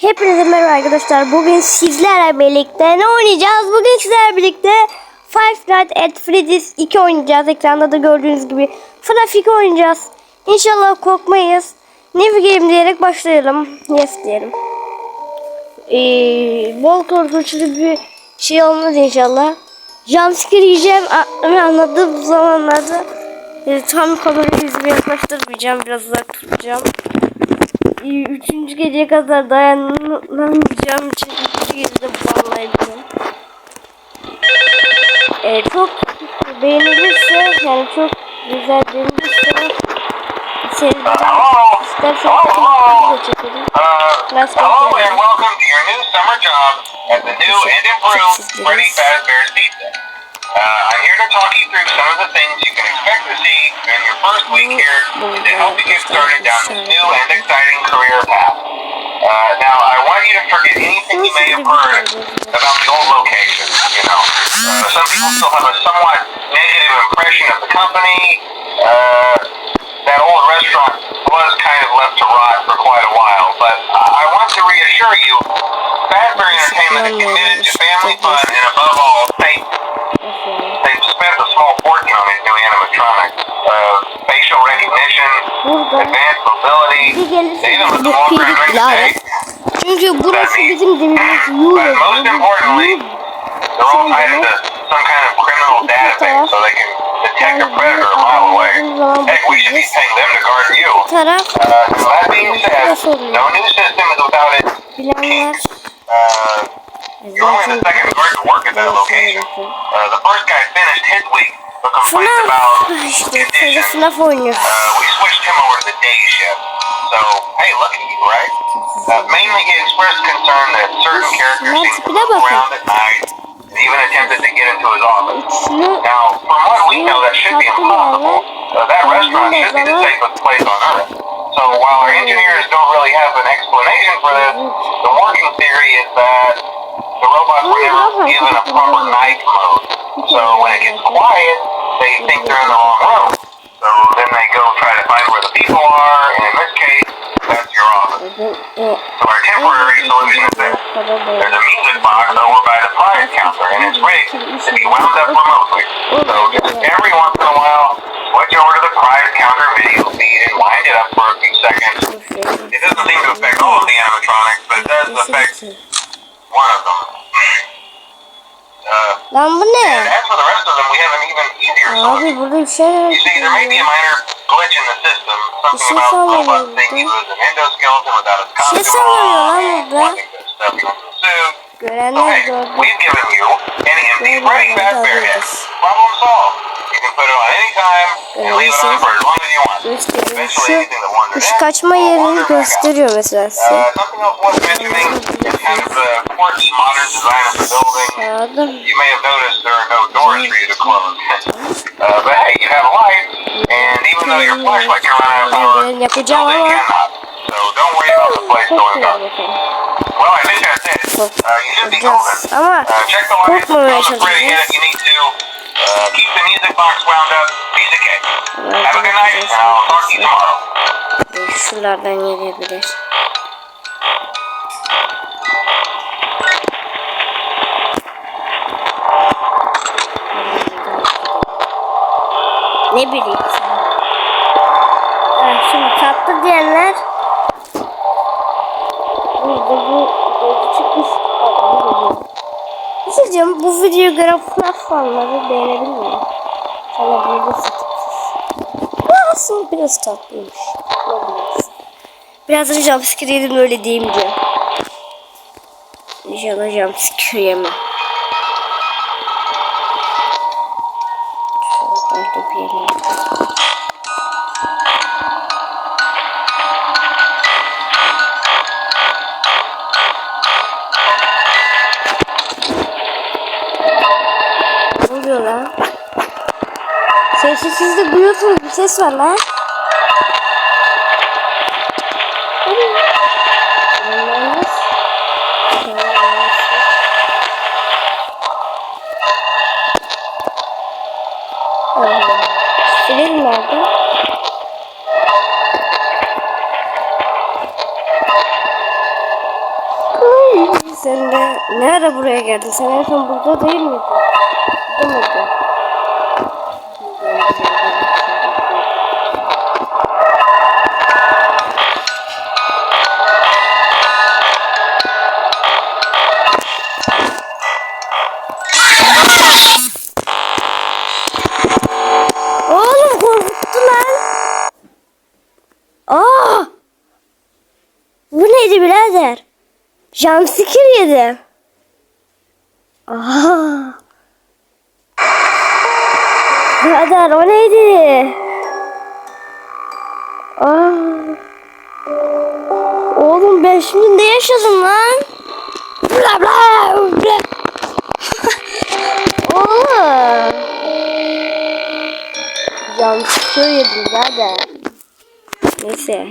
Hepinize merhaba arkadaşlar. Bugün sizlerle birlikte ne oynayacağız? Bugün sizlerle birlikte Five Nights at Freddy's 2 oynayacağız. Ekranda da gördüğünüz gibi 2 oynayacağız. İnşallah korkmayız. New game diyerek başlayalım. Yes diyelim. Ee, bol korkutucu bir şey olmaz inşallah. Jumpscare yiyeceğim a- anladığım zamanlarda e, tam kamerayı yüzüme yaklaştırmayacağım. Biraz uzak tutacağım. Ee, Üçüncü geceye kadar dayanamayacağım için üçüncü gecede bağlayabilirim. Ee, çok beğenilirse yani çok güzel beğenilirse seriden istersen da çekelim. Go hello and welcome to your new summer job at the new and improved Freddy Fazbear's Pizza. Uh, I'm here to talk you through some of the things you can expect to see in your first week here to help you get started down this new and exciting career path. Uh, now, I want you to forget anything you may have heard about the old location. You know, uh, some people still have a somewhat negative impression of the company. Uh, that old restaurant was kind of left to rot for quite a while, but I I want to reassure you, Fazbear Entertainment is committed to family fun and above all, safety. During the day. lanet. Çünkü burası bizim all tied into some kind of criminal database so they can detect a predator a mile away. Heck, we should be paying them to guard you. Uh, so that being said, no new system is without its bilenler Uh, you're only the second guard to work at that location. Uh, the first guy finished his week, but complained about conditions. Uh, we switched him over to the day shift. So, hey, look at you, right? Uh, mainly he expressed concern that certain characters to move around at night and even attempted to get into his office. Now, from what we know, that should be impossible. Uh, that restaurant should be the safest place on earth. So while our engineers don't really have an explanation for this, the working theory is that the robots were never given a proper night mode. So when it gets quiet, they think they're in the wrong room. So then they go try to find where the people are, and in this case, that's your office. So our temporary solution is this. There's a music box over by the prize counter, and it's rigged to be wound up remotely. So just every once in a while, switch over to the prize counter video feed and wind it up for a few seconds. It doesn't seem to affect all of the animatronics, but it does affect one of them. Uh, Lan bu ne? and as for the rest of them, we have an even easier Abi burada bir şey You see, there may be a minor glitch in the system, something şey about sallanıyor robots think he burada. was an endoskeleton without his şey costume sallanıyor lan on, burada. wanting to stuff you into a suit. Görenler hey, gördü. we've given you an empty Görenler Freddy gördü Fazbear head. alıyoruz. Problem solved. You can put it on any time and leave it on for as long as you want. Gösteriyor. Eventually, Şu anything that wanders in kaçma yerini gösteriyor mesela Uh, something else worth mentioning is kind of the quartz modern design of the building. You may have noticed there are no doors for you to close. uh, but hey, you have a light, and even though your flashlight can run out of power, the building cannot. So don't worry about the place going dark. Well, I think that's it. Uh, you should be golden. Uh, check the lights, tell the Freddy you need to. Uh, keep the music box wound up. Of cake. Have a good night, and I'll talk to you tomorrow. Şuralardan gelebilir. Ne bileyim. Ha, şimdi tatlı diyenler burada bu gözü çıkmış adamı görüyor. Diyeceğim, bu videoyu gören FNAF fanları beğenebilir mi? Sana burada satıpsız. Bu aslında biraz tatlıymış. Ne bilirsin. Biraz da jumpscare yedim öyle deyince. İnşallah jumpscare yemem. Sesi siz de duyuyorsunuz bir ses var lan. Silerim nerede? Sen de ne ara buraya geldin? Sen en son burada değil miydin? Burada mıydın? Aa! Bu neydi birader? Jumpscare yedi. Aa! Birader o neydi? Aa! Oğlum ben şimdi ne yaşadım lan? Bla bla bla. Oğlum. Jumpscare yedi birader. Neyse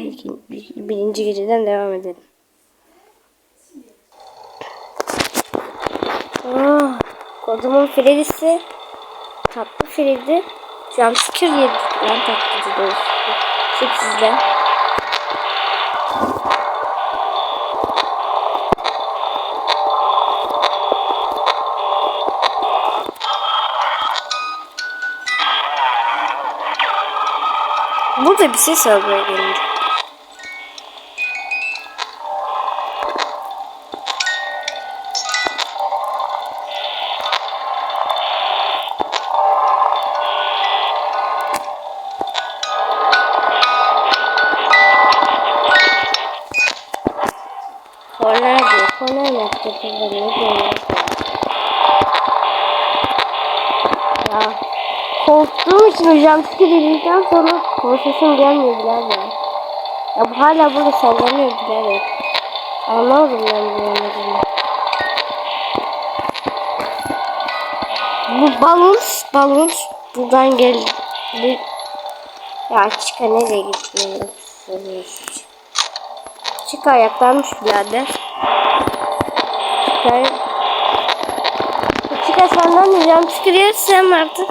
birinci geceden devam edelim. Oh, kodumun Freddy'si Freddy jumpscare yedi lan tatlıcı doğrusu. Sekizden. Burada bir buraya gelince. Korner diyor. Korner mi yapacak? Ne? Ya. Korktuğum için hocam dedikten sonra konuşasım gelmiyor birader. Ya bu hala burada sallanıyor birader. Anlamadım ben bu. Bu balons, balons buradan geldi. Ya Chica nereye gitmiyor? Chica ayaklanmış birader. Chica Chica senden de jumpscare yersem artık.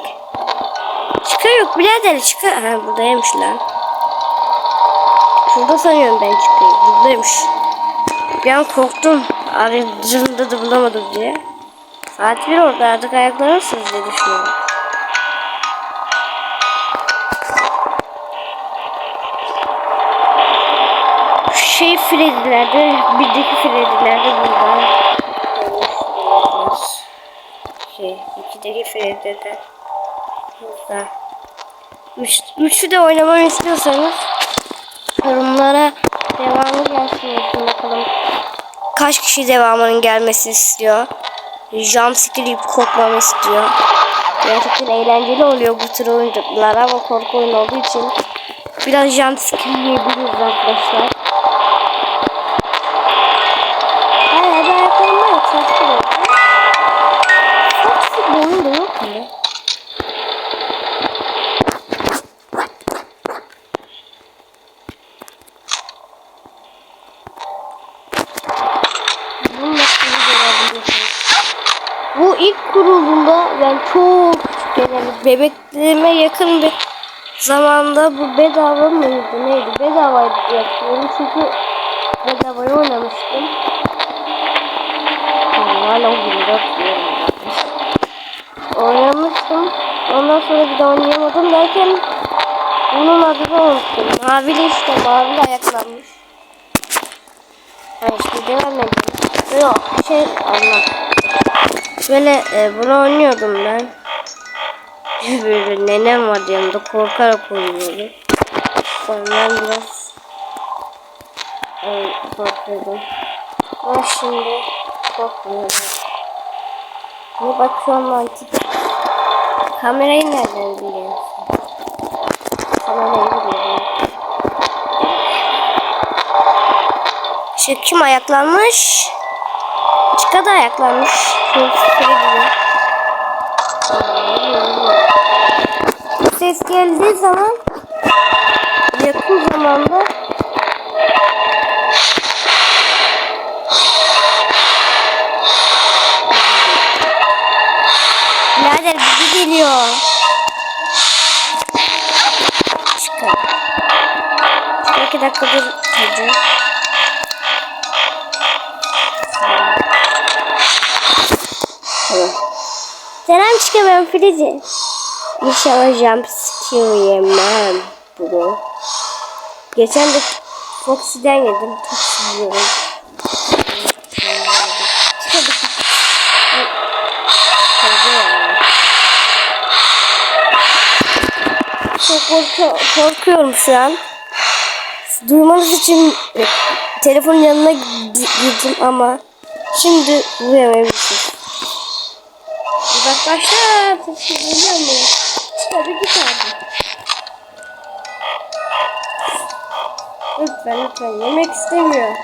Chica yok birader Chica. Ha buradaymış lan. Şurada sanıyorum ben Chica'yı. Buradaymış. Bir an korktum. Arayıcımda da bulamadım diye. Saat bir orada artık ayaklanırsınız diye düşünüyorum. Freddy'lerde, birdeki Freddy'lerde burada. Şey, ikideki Freddy'de burada. Üç, üçü de oynamamı istiyorsanız yorumlara devamı gelsin yazın bakalım. Kaç kişi devamının gelmesini istiyor. Jumpscare yiyip korkmamı istiyor. Gerçekten eğlenceli oluyor bu tür oyuncaklar ama korku oyunu olduğu için biraz jumpscare yiyebiliriz arkadaşlar. Kurulduğunda ben çok küçükken yani bebekliğime yakın bir zamanda bu bedava mıydı neydi bedavaydı diye hatırlıyorum çünkü bedavaya oynamıştım. Yani hala o günde hatırlıyorum. Oynamıştım. Ondan sonra bir de oynayamadım derken bunun adını unuttum. Mavili işte mavili ayaklanmış. Ha işte devam edelim. Yok şey Allah. Böyle e, bunu oynuyordum ben. Böyle nenem vardı yanımda korkarak oynuyordum. Sonra biraz e, korkuyordum. Ama şimdi korkmuyorum. Bu bak şu an mantık. Kamerayı nereden biliyorsun? Kamerayı biliyorum. Şu kim ayaklanmış? Çıka da ayaklanmış. Ses geldiği zaman yakın zamanda Birader bizi geliyor. Çıkar. Çıkar iki dakika dur. Selam çıkamam Filizi. İnşallah jump scare yemem bunu. Geçen de Foxy'den yedim. Çok. Çok korku- korkuyorum şu an. Duymanız için telefonun yanına gi- girdim ama şimdi duyamayabilirsiniz. Uzaklaşlar. Sesi duyuyor mu? Tabii git abi. Lütfen lütfen yemek istemiyor.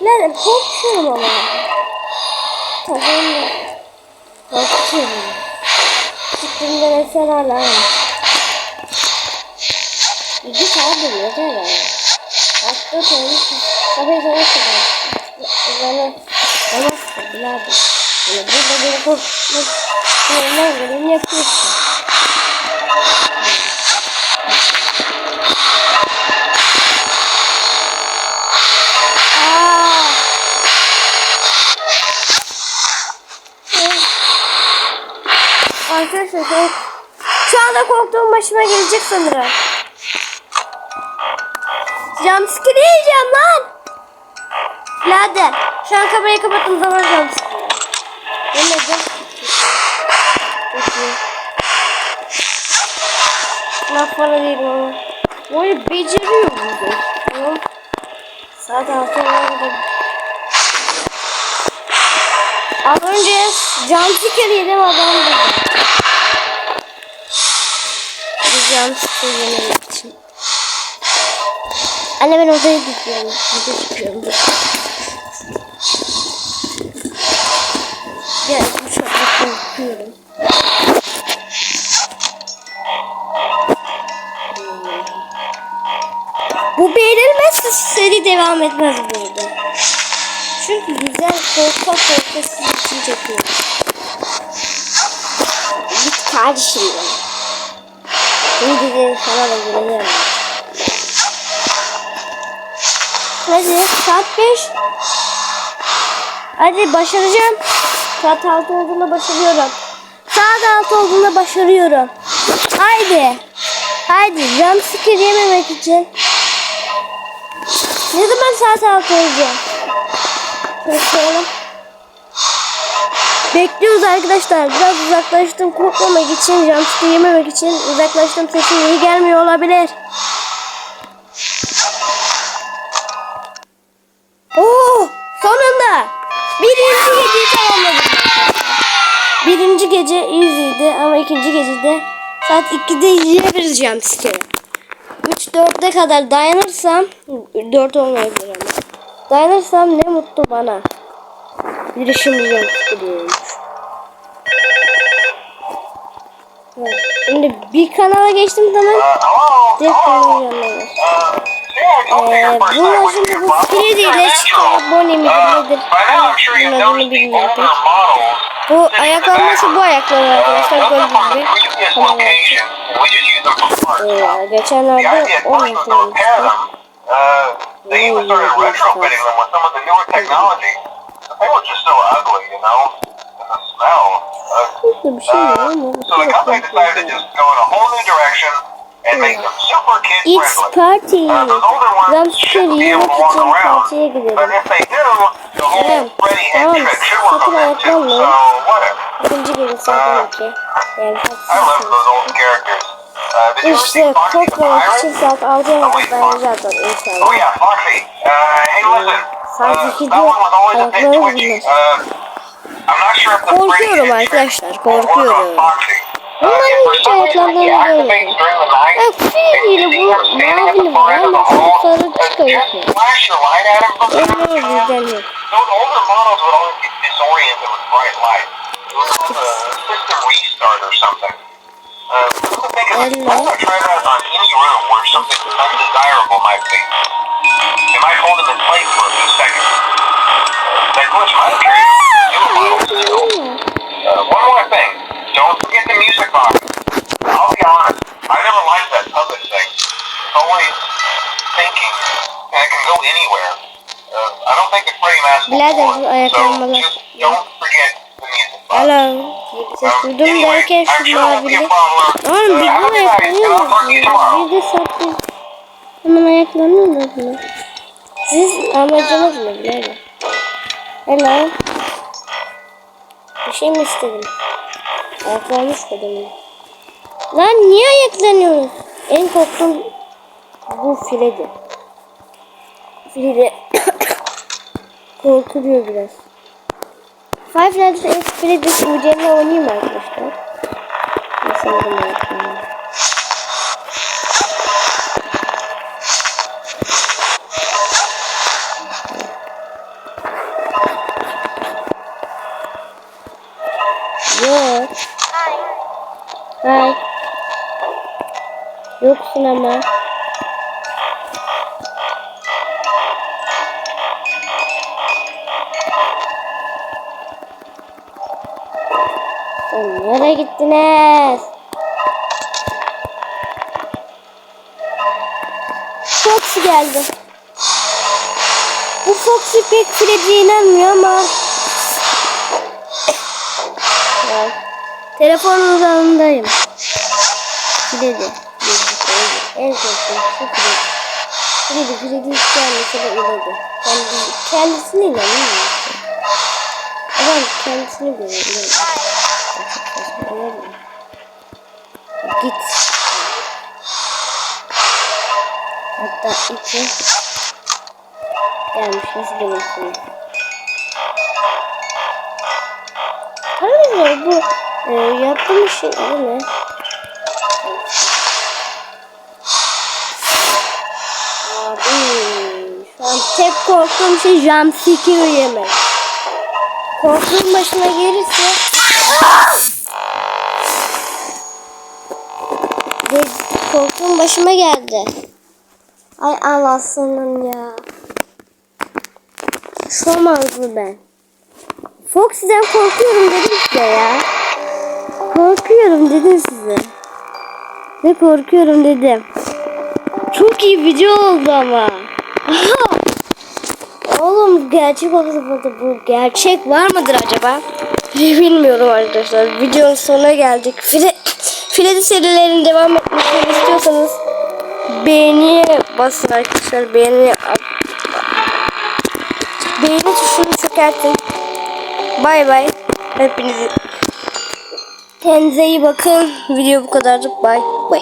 Nerede? Korkuyorum ama. Tamam. Korkuyorum. Çıktığımda mesela hala. Git abi yeter ya. Hasta tanış. Kafayı sana kadar. Bana namaz kıldı. Yani burada beni korkutmak yerine geleni yapıyorsun. Arkadaşlar şu, şu anda korktuğum başıma gelecek sanırım. Jumpscare yiyeceğim lan. Birader şu an kamerayı kapattığım zaman jumpscare. Yemin ederim. Peki. Laf bana değil ama. Böyle beceriyor bu. Tamam. Saat altı oldu. Az önce jumpscare yedim adam da. Bir jumpscare yememek için. Anne ben odaya gidiyorum. Video çıkıyorum. Seri devam etmez burada. Çünkü güzel korka korka sizin için çekiyorum. Git kardeşim ya. Şimdi de sana da güveniyorum. Hadi saat 5. Hadi başaracağım. Saat 6 olduğunda başarıyorum. Saat 6 olduğunda başarıyorum. Haydi. Haydi jumpscare yememek için. Ne zaman saat 6 olacak? Bakalım. Bekliyoruz arkadaşlar. Biraz uzaklaştım korkmamak için, jumpscare yememek için uzaklaştım. Sesim iyi gelmiyor olabilir. Oo, sonunda birinci geceyi tamamladım. Birinci gece easy'ydi ama ikinci gecede saat 2'de yiyebileceğim jumpscare. 3-4'e kadar dayanırsam 4 olmayabilir ama. Dayanırsam ne mutlu bana. Bir şimdi jumpscare'ymiş. Evet. Şimdi bir kanala geçtim zaman direkt kanala your Ee, What's şimdi bu kredi ile çıkan abone nedir? Bunun adını bilmiyorum. Bu ayaklanması bu Uh, arkadaşlar gördüğünüz gibi. Tamam. Location. We just use them for parts now. Ee, The geçenlerde idea at 10 first was yapılmıştı. Uh, they even started retrofitting them with some of the newer technology. But they were just so ugly, you know, and the smell. Uh, Hiçbir bir şey yok uh, so the company decided to just go in a whole new direction and make them super kid It's friendly. party. Uh, those older ones shouldn't be able to walk around. But if they do, the whole Freddy tamam, trick should work on them too. So, whatever. İkinci gece saat 12. Yani I love those old characters. İşte korkmamak için saat 6'ya kadar dayanacağız inşallah. Saat Uh, 2'de that one was always a bit ayakları Freddy Korkuyorum arkadaşlar, korkuyorum. Uh, Bunların hiç ayaklarını görmedim. Bak see bu far var ama sarı çıkıyor. just time. güzel. A restart or something. That on any room where something undesirable might be? It might hold them in place for a few seconds. That glitch might appear models too. Uh, one more thing. Don't forget the music box. I'll be honest, I never liked that puppet thing. It's always thinking, and it can go anywhere. Uh, I don't think it's Freddie Mask Birader, bu before, so just don't forget the music box. Alo. Ses Um, duydum derken şu mavili. Oğlum biz bunu ayaklanıyor musunuz? Bir de sattım. Hemen ayaklanıyorlar bunu. Siz amacınız ne birader? Hello. Bir şey mi istedim? Ayaklanmış kadın. Lan niye ayaklanıyorsunuz? En korktuğum bu filedi. Filedi korkutuyor biraz. Five Nights at Freddy's üzerine oynayayım arkadaşlar. Bunu yapayım. Yok. Hay. Yoksun ama. Nereye gittiniz? Fox geldi. Bu Foxy pek Freddy'ye inanmıyor ama. Ya, Telefonun uzağındayım. Freddy. En korktuğum şu Freddy. Freddy, Freddy hiç gelmese de inadı. Kendi, kendisine inanmıyor. Adam kendisini görüyor. Git. Hatta iki gelmiş nasıl demişsin? Arkadaşlar bu e, yaptığım şey ne? Tek korktuğum şey jumpscare yemek. Korktuğum başıma gelirse korktuğum başıma geldi. Ay Allah'sının ya. Şomazlı ben. Foxy'den korkuyorum dedim size ya. Korkuyorum dedim size. Ve korkuyorum dedim. Çok iyi video oldu ama. Oğlum gerçek burada bu gerçek var mıdır acaba? Bilmiyorum arkadaşlar. Videonun sonuna geldik. Fre Freddy serilerinin devam etmesini istiyorsanız beğeniye basın arkadaşlar. Beğeni beğeni tuşunu çökertin. Bay bay. Hepinizi kendinize iyi bakın. Video bu kadardı. Bay bay.